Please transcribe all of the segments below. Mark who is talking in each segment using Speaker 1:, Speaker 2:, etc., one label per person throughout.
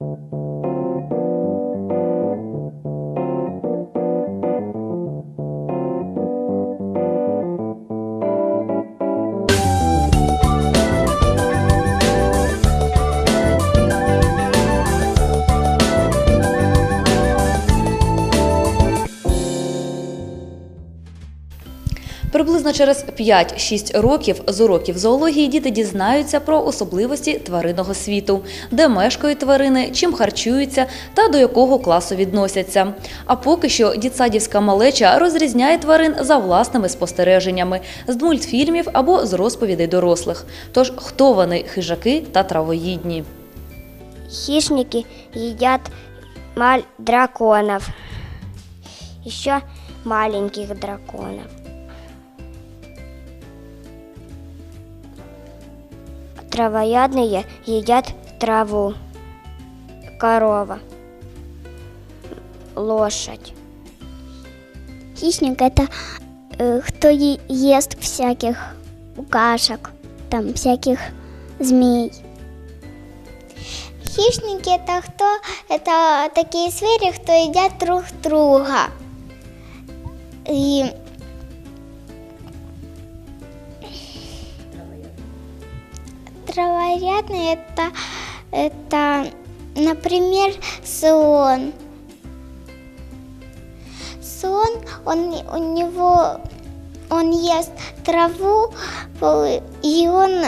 Speaker 1: Thank you. Приблизно через 5-6 років з уроків зоології діти дізнаються про особливості тваринного світу, де мешкають тварини, чим харчуються та до якого класу відносяться. А поки що дітсадівська малеча розрізняє тварин за власними спостереженнями з мультфільмів або з розповідей дорослих. Тож хто вони хижаки та травоїдні?
Speaker 2: Хищники едят маль- драконов. Еще маленьких драконов. Травоядные едят траву. Корова. Лошадь.
Speaker 3: Хищник это э, кто ест всяких букашек, там всяких змей. Хищники это кто? Это такие звери, кто едят друг друга. И травоядные это, это, например, слон. Слон, он, у него, он ест траву, и он,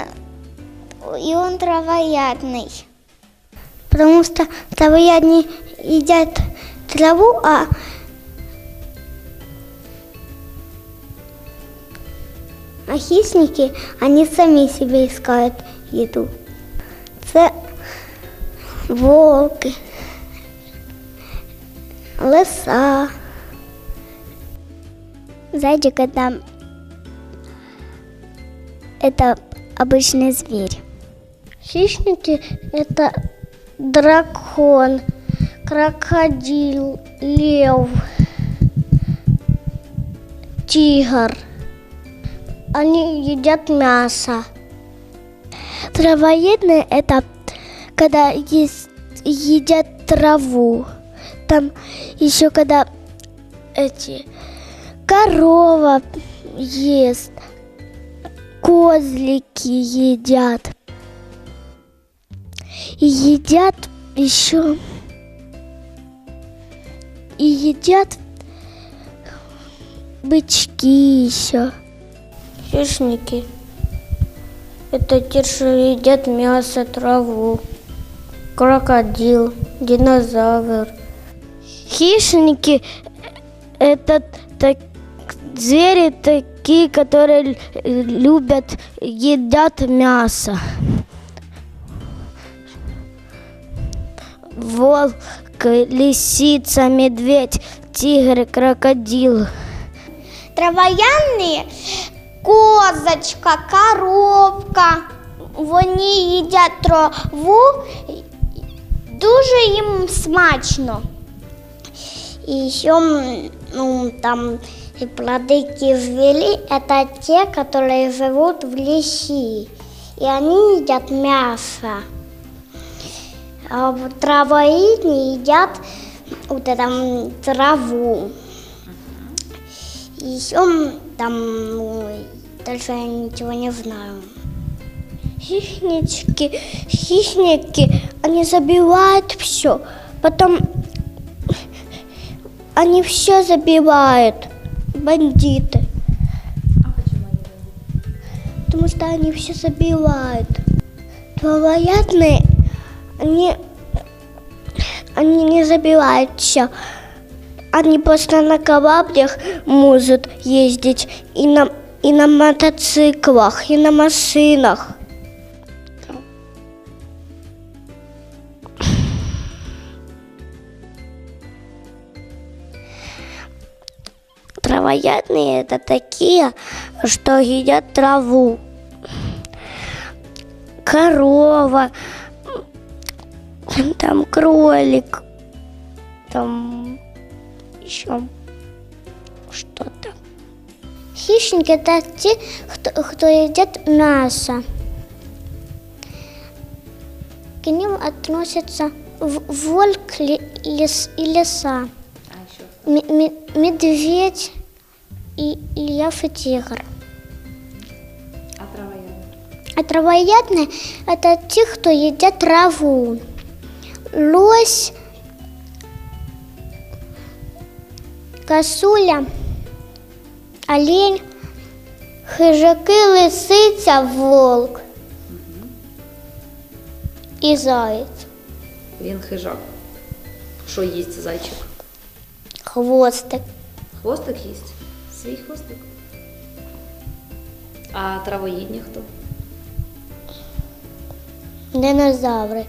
Speaker 3: и он травоядный. Потому что травоядные едят траву, а А хищники, они сами себе искают еду. Це волки, лиса. Зайчик это, это обычный зверь. Хищники это дракон, крокодил, лев, тигр. Они едят мясо. Травоедные это когда есть, едят траву. Там еще когда эти корова ест, козлики едят. И едят еще и едят бычки еще.
Speaker 2: Хищники это те, что едят мясо, траву. Крокодил, динозавр. Хищники это так, звери такие, которые любят, едят мясо. Волк, лисица, медведь, тигр, крокодил.
Speaker 3: Травоядные козочка, коровка. Вони їдять траву, дуже їм смачно. І ще м, ну, там и плодыки звери – это те, которые живут в лесе. И они едят мясо. А вот травоидные едят вот это м, траву. Еще там, дальше я ничего не знаю. Хищнички, хищники, они забивают все. Потом они все забивают. Бандиты. Потому что они все забивают. Травоядные, они, они не забивают все. Они просто на кораблях могут ездить и на, и на мотоциклах, и на машинах. Травоядные это такие, что едят траву. Корова, там кролик, там еще что-то. Хищники это те, кто, кто едят мясо. К ним относятся волк, лис и лиса,
Speaker 1: А
Speaker 3: медведь и лев и тигр.
Speaker 1: А травоядні?
Speaker 3: А травоядные – это те, кто едят траву. Лось, косуля, олень, хижаки, лисиця, волк і заєць.
Speaker 1: Він хижак. Що їсть зайчик?
Speaker 3: Хвостик.
Speaker 1: Хвостик їсть? Свій хвостик. А травоїдні хто?
Speaker 3: Динозаври.